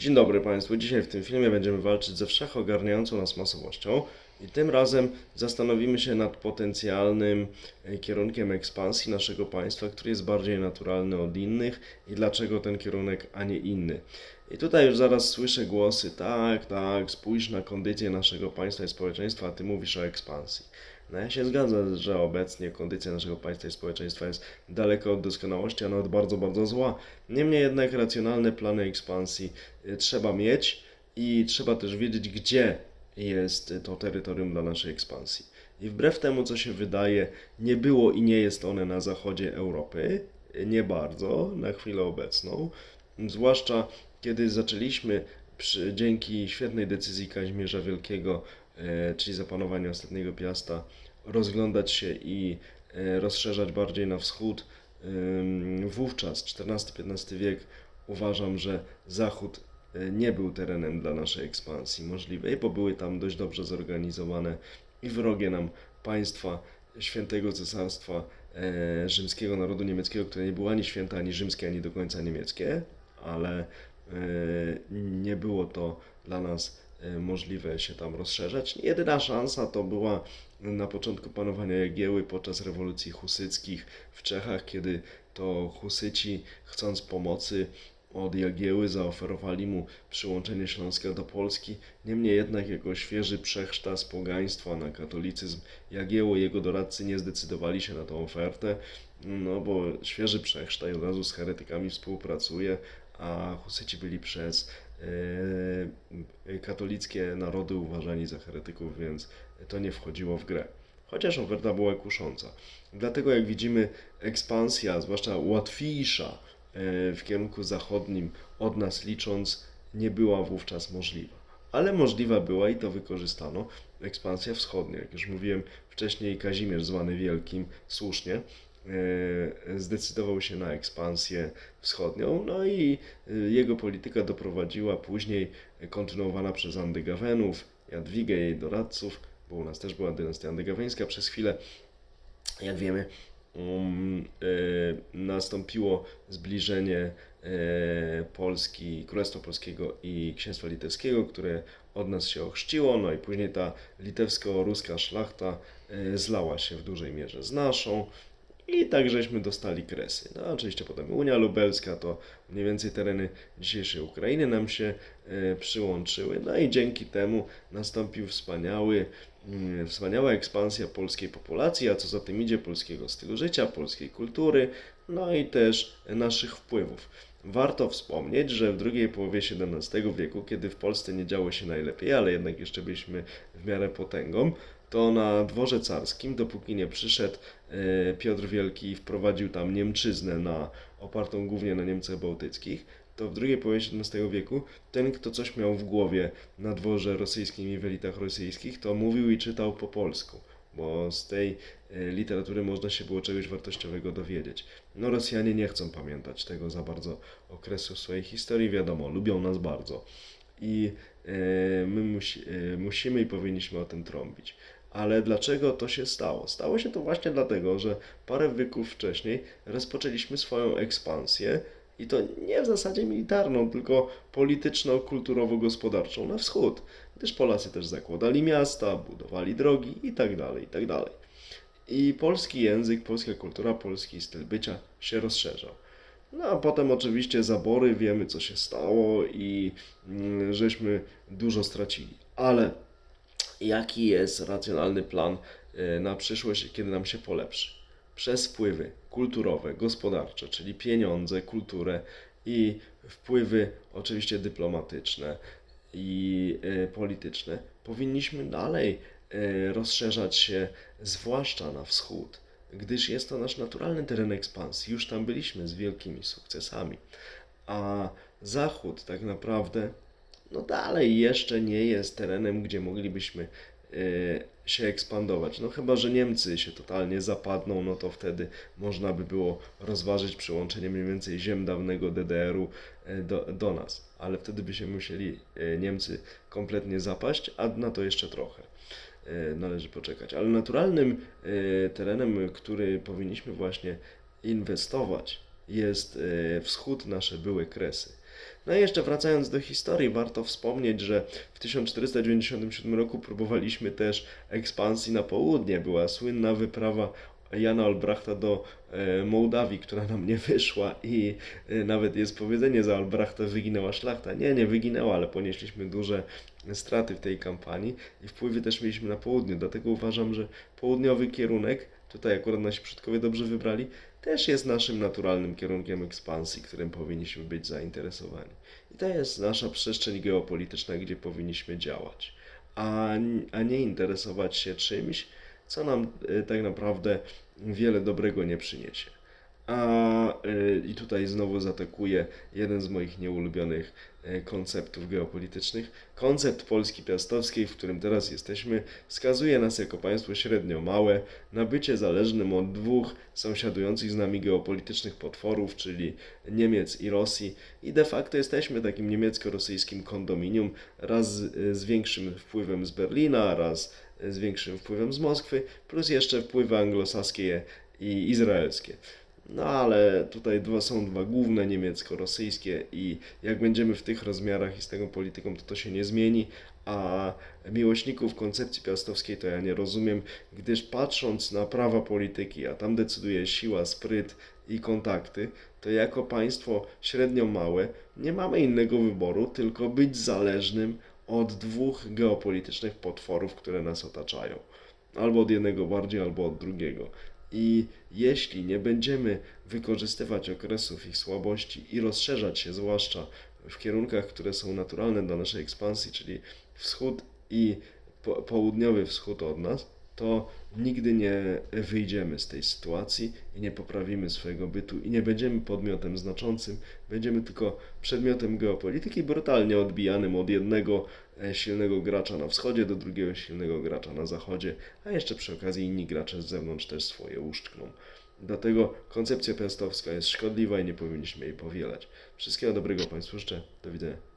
Dzień dobry Państwu. Dzisiaj w tym filmie będziemy walczyć ze wszechogarniającą nas masowością i tym razem zastanowimy się nad potencjalnym e, kierunkiem ekspansji naszego państwa, który jest bardziej naturalny od innych i dlaczego ten kierunek, a nie inny. I tutaj już zaraz słyszę głosy, tak, tak, spójrz na kondycję naszego państwa i społeczeństwa, a Ty mówisz o ekspansji. No ja się zgadzam, że obecnie kondycja naszego państwa i społeczeństwa jest daleko od doskonałości, a nawet bardzo, bardzo zła. Niemniej jednak racjonalne plany ekspansji y, trzeba mieć i trzeba też wiedzieć, gdzie jest to terytorium dla naszej ekspansji. I wbrew temu, co się wydaje, nie było i nie jest one na zachodzie Europy, y, nie bardzo na chwilę obecną, zwłaszcza kiedy zaczęliśmy przy, dzięki świetnej decyzji Kazimierza Wielkiego, e, czyli zapanowania ostatniego Piasta, rozglądać się i e, rozszerzać bardziej na wschód. Wówczas, XIV-XV wiek, uważam, że Zachód e, nie był terenem dla naszej ekspansji możliwej, bo były tam dość dobrze zorganizowane i wrogie nam państwa świętego cesarstwa e, rzymskiego narodu niemieckiego, które nie było ani święte, ani rzymskie, ani do końca niemieckie, ale nie było to dla nas możliwe się tam rozszerzać. Jedyna szansa to była na początku panowania Jagieły podczas rewolucji husyckich w Czechach, kiedy to Husyci, chcąc pomocy od Jagieły, zaoferowali mu przyłączenie Śląska do Polski. Niemniej jednak, jako świeży przechrzta z pogaństwa na katolicyzm, Jagieło i jego doradcy nie zdecydowali się na tą ofertę, no bo świeży przechrzta i od razu z heretykami współpracuje, a Husyci byli przez katolickie narody uważani za heretyków, więc to nie wchodziło w grę. Chociaż oferta była kusząca. Dlatego, jak widzimy, ekspansja, zwłaszcza łatwiejsza e, w kierunku zachodnim od nas licząc, nie była wówczas możliwa. Ale możliwa była i to wykorzystano ekspansja wschodnia. Jak już mówiłem wcześniej, Kazimierz, zwany Wielkim, słusznie, e, zdecydował się na ekspansję wschodnią, no i e, jego polityka doprowadziła później, e, kontynuowana przez Andegawenów, Jadwigę, jej doradców, bo u nas też była dynastia andegaweńska przez chwilę, jak wiemy, um, e, nastąpiło zbliżenie e, Polski, Królestwa Polskiego i Księstwa Litewskiego, które od nas się ochrzciło, no i później ta litewsko-ruska szlachta e, zlała się w dużej mierze z naszą i tak żeśmy dostali kresy. No oczywiście potem Unia Lubelska, to mniej więcej tereny dzisiejszej Ukrainy nam się e, przyłączyły, no i dzięki temu nastąpił wspaniały, mm, wspaniała ekspansja polskiej populacji, a co za tym idzie polskiego stylu życia, polskiej kultury, no i też naszych wpływów. Warto wspomnieć, że w drugiej połowie XVII wieku, kiedy w Polsce nie działo się najlepiej, ale jednak jeszcze byliśmy w miarę potęgą, to na dworze carskim, dopóki nie przyszedł e, Piotr Wielki i wprowadził tam Niemczyznę na, opartą głównie na Niemcach bałtyckich, to w drugiej połowie XVII wieku ten, kto coś miał w głowie na dworze rosyjskim i w elitach rosyjskich, to mówił i czytał po polsku, bo z tej e, literatury można się było czegoś wartościowego dowiedzieć. No Rosjanie nie chcą pamiętać tego za bardzo okresu swojej historii, wiadomo, lubią nas bardzo i e, my musi, musimy i powinniśmy o tym trąbić. Ale dlaczego to się stało? Stało się to właśnie dlatego, że parę wieków wcześniej rozpoczęliśmy swoją ekspansję i to nie w zasadzie militarną, tylko polityczno-kulturowo-gospodarczą na wschód, gdyż Polacy też zakładali miasta, budowali drogi i tak dalej, i tak. I polski język, polska kultura, polski styl bycia się rozszerzał. No a potem oczywiście zabory, wiemy co się stało i mm, żeśmy dużo stracili. Ale jaki jest racjonalny plan y, na przyszłość, kiedy nam się polepszy? Przez wpływy kulturowe, gospodarcze, czyli pieniądze, kulturę i wpływy oczywiście dyplomatyczne i y, polityczne, powinniśmy dalej y, rozszerzać się, zwłaszcza na wschód gdyż jest to nasz naturalny teren ekspansji. Już tam byliśmy z wielkimi sukcesami. A Zachód tak naprawdę, no dalej jeszcze nie jest terenem, gdzie moglibyśmy e, się ekspandować. No chyba, że Niemcy się totalnie zapadną, no to wtedy można by było rozważyć przyłączenie mniej więcej ziem dawnego DDR-u e, do, do nas. Ale wtedy by się musieli e, Niemcy kompletnie zapaść, a na to jeszcze trochę należy poczekać. Ale naturalnym terenem, który powinniśmy właśnie inwestować, jest wschód, nasze były kresy. No i jeszcze wracając do historii, warto wspomnieć, że w 1497 roku próbowaliśmy też ekspansji na południe. Była słynna wyprawa Jana Albrachta do e, Mołdawii, która nam nie wyszła i e, nawet jest powiedzenie za Albrachta wyginęła szlachta. Nie, nie wyginęła, ale ponieśliśmy duże straty w tej kampanii i wpływy też mieliśmy na południe. Dlatego uważam, że południowy kierunek, tutaj akurat nasi przodkowie dobrze wybrali, też jest naszym naturalnym kierunkiem ekspansji, którym powinniśmy być zainteresowani. I to jest nasza przestrzeń geopolityczna, gdzie powinniśmy działać, a, a nie interesować się czymś, co nam e, tak naprawdę wiele dobrego nie przyniesie. A e, i tutaj znowu zaatakuje jeden z moich nieulubionych e, konceptów geopolitycznych. Koncept Polski Piastowskiej, w którym teraz jesteśmy, wskazuje nas jako państwo średnio małe na bycie zależnym od dwóch sąsiadujących z nami geopolitycznych potworów, czyli Niemiec i Rosji. I de facto jesteśmy takim niemiecko-rosyjskim kondominium, raz z, z większym wpływem z Berlina, raz z większym wpływem z Moskwy, plus jeszcze wpływy anglosaskie i izraelskie. No ale tutaj dwa, są dwa główne, niemiecko-rosyjskie i jak będziemy w tych rozmiarach i z tego polityką, to to się nie zmieni, a miłośników koncepcji piastowskiej to ja nie rozumiem, gdyż patrząc na prawa polityki, a tam decyduje siła, spryt i kontakty, to jako państwo średnio małe nie mamy innego wyboru, tylko być zależnym od dwóch geopolitycznych potworów, które nas otaczają. Albo od jednego bardziej, albo od drugiego. I jeśli nie będziemy wykorzystywać okresów ich słabości i rozszerzać się, zwłaszcza w kierunkach, które są naturalne dla naszej ekspansji, czyli wschód i po, południowy wschód od nas, to nigdy nie wyjdziemy z tej sytuacji i nie poprawimy swojego bytu i nie będziemy podmiotem znaczącym, będziemy tylko przedmiotem geopolityki brutalnie odbijanym od jednego silnego gracza na wschodzie do drugiego silnego gracza na zachodzie, a jeszcze przy okazji inni gracze z zewnątrz też swoje uszczkną. Dlatego koncepcja piastowska jest szkodliwa i nie powinniśmy jej powielać. Wszystkiego dobrego Państwu życzę. Do widzenia.